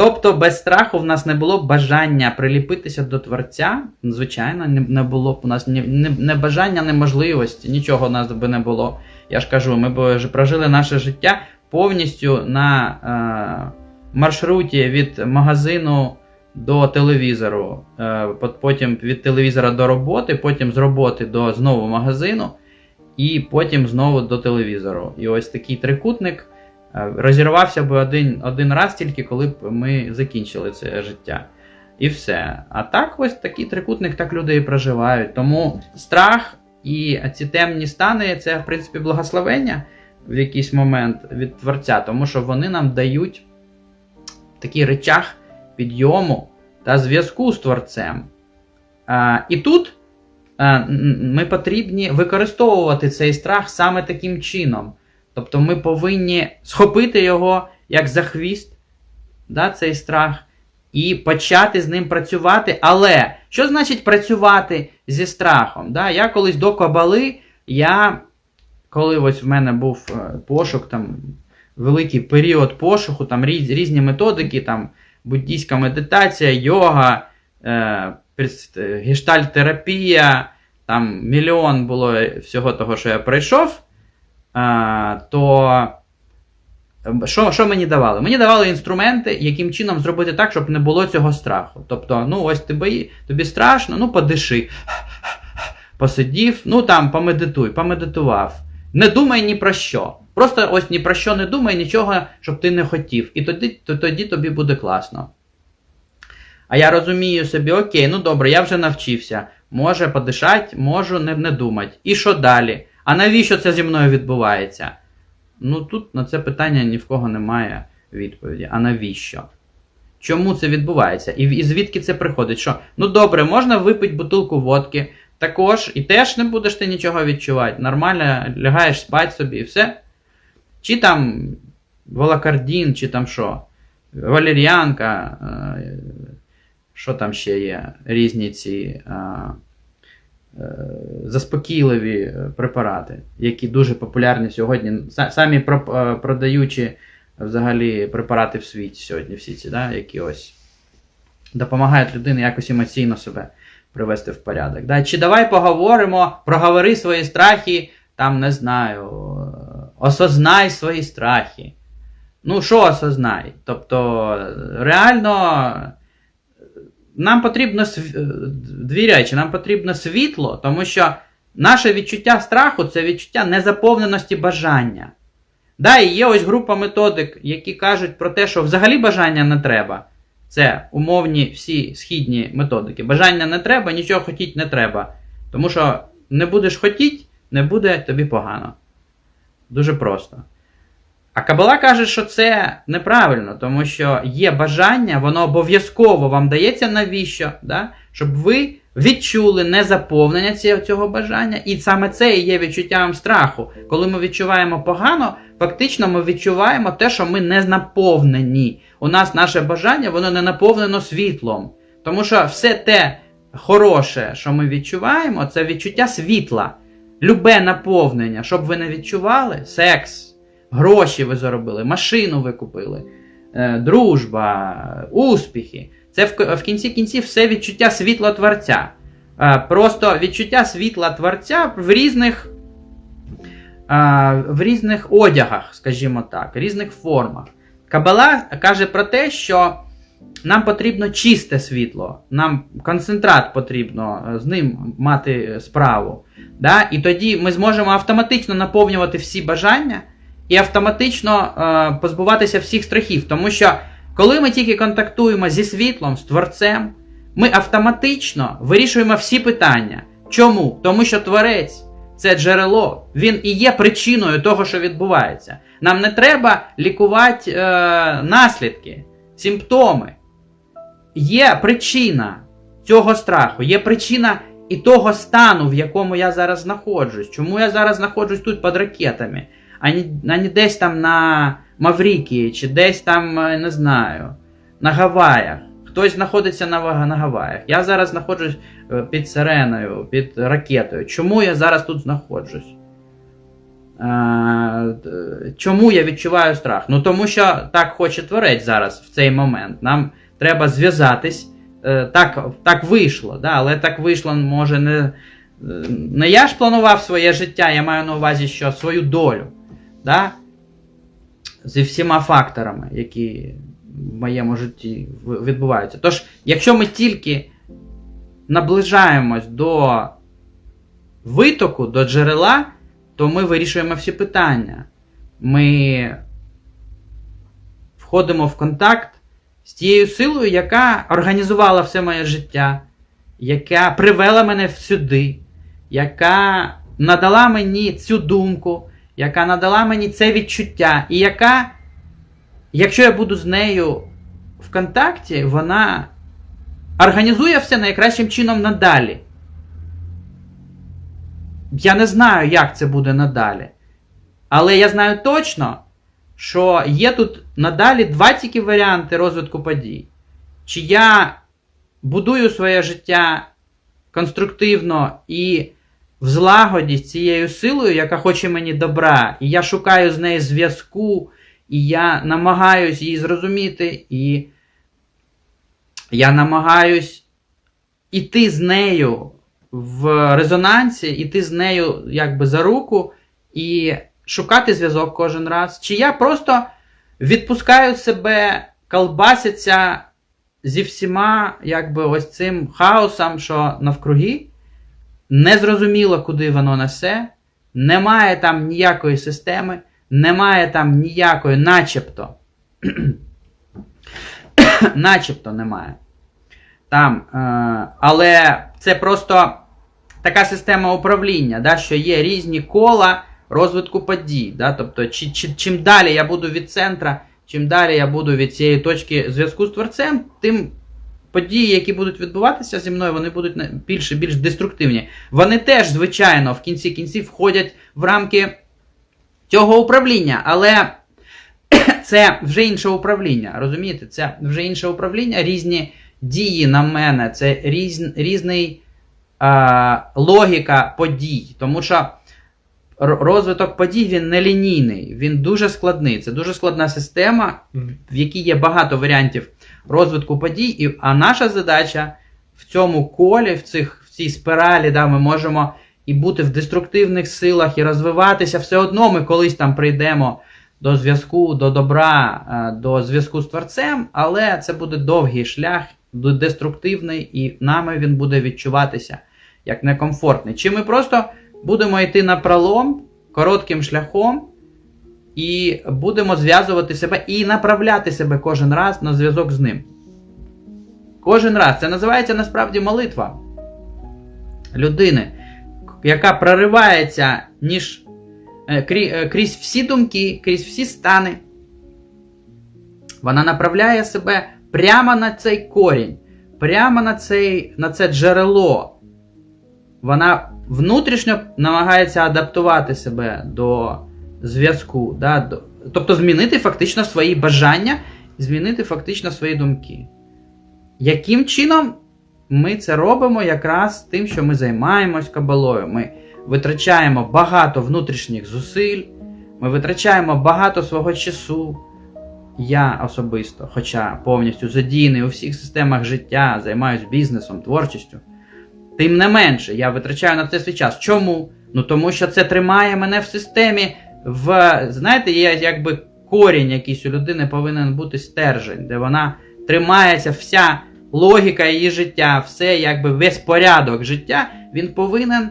Тобто без страху в нас не було бажання приліпитися до Творця. Звичайно, не, не було б у нас ні, не, не бажання, не можливості, нічого у нас би не було. Я ж кажу, ми б прожили наше життя повністю на е, маршруті від магазину до телевізору, е, потім від телевізора до роботи, потім з роботи до знову магазину, і потім знову до телевізору. І ось такий трикутник е, розірвався би один, один раз тільки коли б ми закінчили це життя. І все. А так, ось такий трикутник, так люди і проживають. Тому страх і ці темні стани це, в принципі, благословення в якийсь момент від Творця, тому що вони нам дають такий речах підйому та зв'язку з Творцем. А, і тут а, ми потрібні використовувати цей страх саме таким чином. Тобто ми повинні схопити його як за хвіст, да, цей страх, і почати з ним працювати. Але що значить працювати зі страхом? Да? Я колись до кабали, я, коли ось в мене був е, пошук, там, великий період пошуку, там різ- різні методики, там, буддійська медитація, йога, е, гештальтерапія, там мільйон було всього того, що я пройшов, то що, що мені давали? Мені давали інструменти, яким чином зробити так, щоб не було цього страху. Тобто, ну ось ти бої, тобі страшно, ну подиши. Посидів, ну там помедитуй, помедитував. Не думай ні про що. Просто ось ні про що не думай, нічого, щоб ти не хотів. І тоді, то, тоді тобі буде класно. А я розумію собі, окей, ну добре, я вже навчився. Може подишати, можу не, не думати. І що далі? А навіщо це зі мною відбувається? Ну тут на це питання ні в кого немає відповіді. А навіщо? Чому це відбувається? І, і звідки це приходить? Що? Ну добре, можна випити бутилку водки, також, і теж не будеш ти нічого відчувати. Нормально лягаєш спати собі і все. Чи там волокардін, чи там що, валеріанка, е, що там ще є, різні ці е, заспокійливі е, препарати, які дуже популярні сьогодні. Самі е, продаючі взагалі препарати в світі сьогодні, всі ці, да, які ось допомагають людині якось емоційно себе привести в порядок. Да? Чи давай поговоримо, проговори свої страхи, там не знаю, е, осознай свої страхи. Ну, що осознай? Тобто, реально, нам потрібно е, дві речі. Нам потрібно світло, тому що наше відчуття страху це відчуття незаповненості бажання. Да, і є ось група методик, які кажуть про те, що взагалі бажання не треба. Це умовні всі східні методики. Бажання не треба, нічого хотіти не треба. Тому що не будеш хотіти, не буде тобі погано. Дуже просто. А Кабала каже, що це неправильно, тому що є бажання, воно обов'язково вам дається навіщо? Да? Щоб ви відчули незаповнення цього, бажання, і саме це і є відчуттям страху. Коли ми відчуваємо погано, фактично ми відчуваємо те, що ми не наповнені. У нас наше бажання, воно не наповнено світлом. Тому що все те хороше, що ми відчуваємо, це відчуття світла. Любе наповнення, щоб ви не відчували, секс, гроші ви заробили, машину ви купили, е, дружба, успіхи. Це в, кінці кінців все відчуття світла творця. Е, Просто відчуття світла творця в різних, е, в різних одягах, скажімо так, різних формах. Кабала каже про те, що нам потрібно чисте світло, нам концентрат потрібно з ним мати справу. Да? І тоді ми зможемо автоматично наповнювати всі бажання і автоматично е, позбуватися всіх страхів. Тому що коли ми тільки контактуємо зі світлом, з творцем, ми автоматично вирішуємо всі питання. Чому? Тому що творець це джерело, він і є причиною того, що відбувається. Нам не треба лікувати е, наслідки, симптоми. Є причина цього страху, є причина і того стану, в якому я зараз знаходжусь. Чому я зараз знаходжусь тут під ракетами, а не, а не десь там на Маврикії, чи десь там, е, не знаю, на Гаваях. Хтось знаходиться на, на Гаваях. Я зараз знаходжусь е, під сиреною, під ракетою. Чому я зараз тут знаходжусь? Е, Чому я відчуваю страх? Ну тому що так хоче творець зараз в цей момент. Нам треба зв'язатись. Так так вийшло, да? але так вийшло, може, не не я ж планував своє життя, я маю на увазі, що свою долю. Да? Зі всіма факторами, які в моєму житті відбуваються. Тож, якщо ми тільки наближаємось до витоку, до джерела, то ми вирішуємо всі питання. Ми входимо в контакт з тією силою, яка організувала все моє життя, яка привела мене сюди, яка надала мені цю думку, яка надала мені це відчуття, і яка, якщо я буду з нею в контакті, вона організує все найкращим чином надалі. Я не знаю, як це буде надалі. Але я знаю точно, що є тут надалі два тільки варіанти розвитку подій. Чи я будую своє життя конструктивно і в злагоді з цією силою, яка хоче мені добра, і я шукаю з нею зв'язку, і я намагаюсь її зрозуміти, і я намагаюсь іти з нею в резонансі, іти з нею якби за руку і шукати зв'язок кожен раз. Чи я просто відпускаю себе, колбасяться зі всіма, якби ось цим хаосом, що навкруги, незрозуміло, куди воно несе, немає там ніякої системи, немає там ніякої, начебто. начебто немає. Там, е, Але це просто така система управління, да, що є різні кола розвитку подій. Да, Тобто, чи, чи, чим далі я буду від центра, чим далі я буду від цієї точки зв'язку з творцем, тим події, які будуть відбуватися зі мною, вони будуть більш і більш деструктивні. Вони теж, звичайно, в кінці кінців входять в рамки цього управління, але це вже інше управління. Розумієте? Це вже інше управління, різні дії на мене, це різ, різний а, логіка подій. Тому що розвиток подій він не лінійний, він дуже складний. Це дуже складна система, в якій є багато варіантів розвитку подій. А наша задача в цьому колі, в цих, в цій спиралі, да, ми можемо і бути в деструктивних силах, і розвиватися. Все одно ми колись там прийдемо до зв'язку, до добра, е, до зв'язку з творцем, але це буде довгий шлях, деструктивний, і нами він буде відчуватися як некомфортний. Чи ми просто будемо йти на пролом коротким шляхом, і будемо зв'язувати себе і направляти себе кожен раз на зв'язок з ним. Кожен раз. Це називається насправді молитва людини, яка проривається ніж е, е, крізь всі думки, крізь всі стани. Вона направляє себе прямо на цей корінь, прямо на, цей, на це джерело. Вона внутрішньо намагається адаптувати себе до зв'язку. Да, Тобто змінити фактично свої бажання, змінити фактично свої думки. Яким чином ми це робимо якраз тим, що ми займаємось кабалою? Ми витрачаємо багато внутрішніх зусиль, ми витрачаємо багато свого часу. Я особисто, хоча повністю задійний у всіх системах життя, займаюся бізнесом, творчістю. Тим не менше, я витрачаю на це свій час. Чому? Ну тому що це тримає мене в системі. В, Знаєте, є якби корінь якийсь у людини повинен бути стержень, де вона тримається, вся логіка її життя, все, якби весь порядок життя, він повинен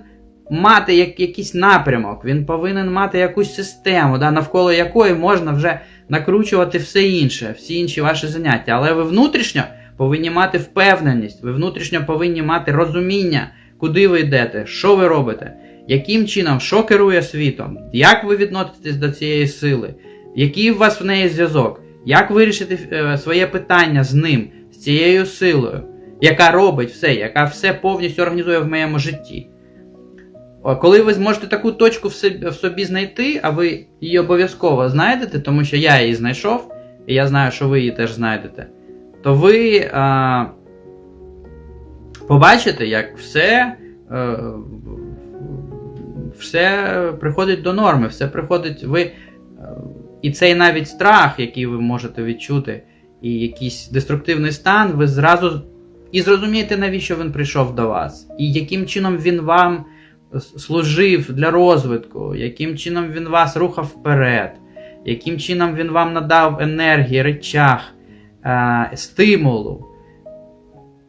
мати як, якийсь напрямок, він повинен мати якусь систему, да, навколо якої можна вже накручувати все інше, всі інші ваші заняття. Але ви внутрішньо повинні мати впевненість, ви внутрішньо повинні мати розуміння, куди ви йдете, що ви робите, яким чином, що керує світом, як ви відноситесь до цієї сили, який у вас в неї зв'язок, як вирішити е, своє питання з ним, з цією силою, яка робить все, яка все повністю організує в моєму житті. Коли ви зможете таку точку в собі, знайти, а ви її обов'язково знайдете, тому що я її знайшов, і я знаю, що ви її теж знайдете то ви а, побачите, як все, а, все приходить до норми, все приходить. Ви, е, і цей навіть страх, який ви можете відчути, і якийсь деструктивний стан, ви зразу і зрозумієте, навіщо він прийшов до вас, і яким чином він вам служив для розвитку, яким чином він вас рухав вперед, яким чином він вам надав енергії, речах, е, стимулу.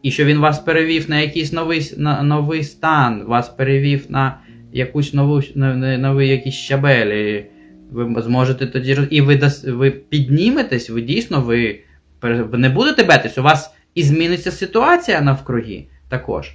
І що він вас перевів на якийсь новий, на, новий стан, вас перевів на якусь нову нові якісь новий якийсь щабель. І ви зможете тоді і ви, дос... ви підніметесь, ви дійсно ви не будете бетись, у вас і зміниться ситуація навкруги також.